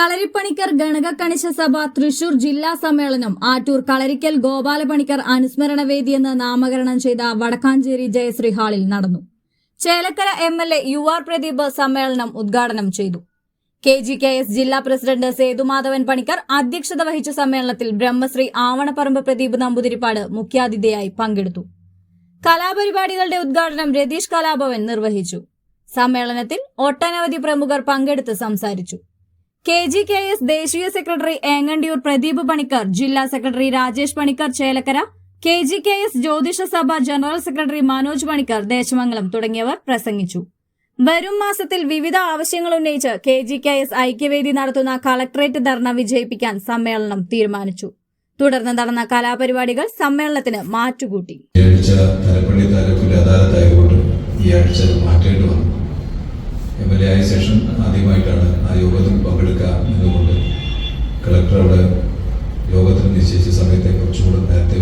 കളരിപ്പണിക്കർ ഗണകക്കണിശ സഭ തൃശൂർ ജില്ലാ സമ്മേളനം ആറ്റൂർ കളരിക്കൽ ഗോപാലപണിക്കർ അനുസ്മരണ വേദി എന്ന് നാമകരണം ചെയ്ത വടക്കാഞ്ചേരി ജയശ്രീ ഹാളിൽ നടന്നു. Chelakkara M L A U R Pradeep സമ്മേളനം ഉദ്ഘാടനം ചെയ്തു. കെ ജി കെ എസ് ജില്ലാ പ്രസിഡന്റ് സേതുമാധവൻ പണിക്കർ അധ്യക്ഷത വഹിച്ച സമ്മേളനത്തിൽ ബ്രഹ്മശ്രീ ആവണപ്പറമ്പ് പ്രദീപ് നമ്പൂതിരിപ്പാട് മുഖ്യാതിഥിയായി പങ്കെടുത്തു. കലാപരിപാടികളുടെ ഉദ്ഘാടനം രതീഷ് കലാഭവൻ നിർവഹിച്ചു. സമ്മേളനത്തിൽ ഒട്ടനവധി പ്രമുഖർ പങ്കെടുത്ത് സംസാരിച്ചു. കെ ജി കെ എസ് ദേശീയ സെക്രട്ടറി ഏങ്ങണ്ടിയൂർ പ്രദീപ് പണിക്കർ ജില്ലാ secretary Rajesh Panicker Chelakkara K G K S Jyothisha Sabha general secretary Manoj Panicker Desamangalam തുടങ്ങിയവർ പ്രസംഗിച്ചു. വരും മാസത്തിൽ വിവിധ ആവശ്യങ്ങൾ ഉന്നയിച്ച് കെ ജി കെ എസ് ഐക്യവേദി നടത്തുന്ന കളക്ടറേറ്റ് ധർണ വിജയിപ്പിക്കാൻ സമ്മേളനം തീരുമാനിച്ചു. തുടർന്ന് നടന്ന കലാപരിപാടികൾ സമ്മേളനത്തിന് മാറ്റുകൂട്ടി. ഈ ആഴ്ച തലപ്പള്ളി ഈ എം എൽ എ ആയ ശേഷം ആദ്യമായിട്ടാണ് ആ യോഗത്തിൽ പങ്കെടുക്കുക എന്നതുകൊണ്ട് കളക്ടർ അവിടെ യോഗത്തിന് നിശ്ചയിച്ച സമയത്തെ കുറച്ചുകൂടെ നേരത്തെ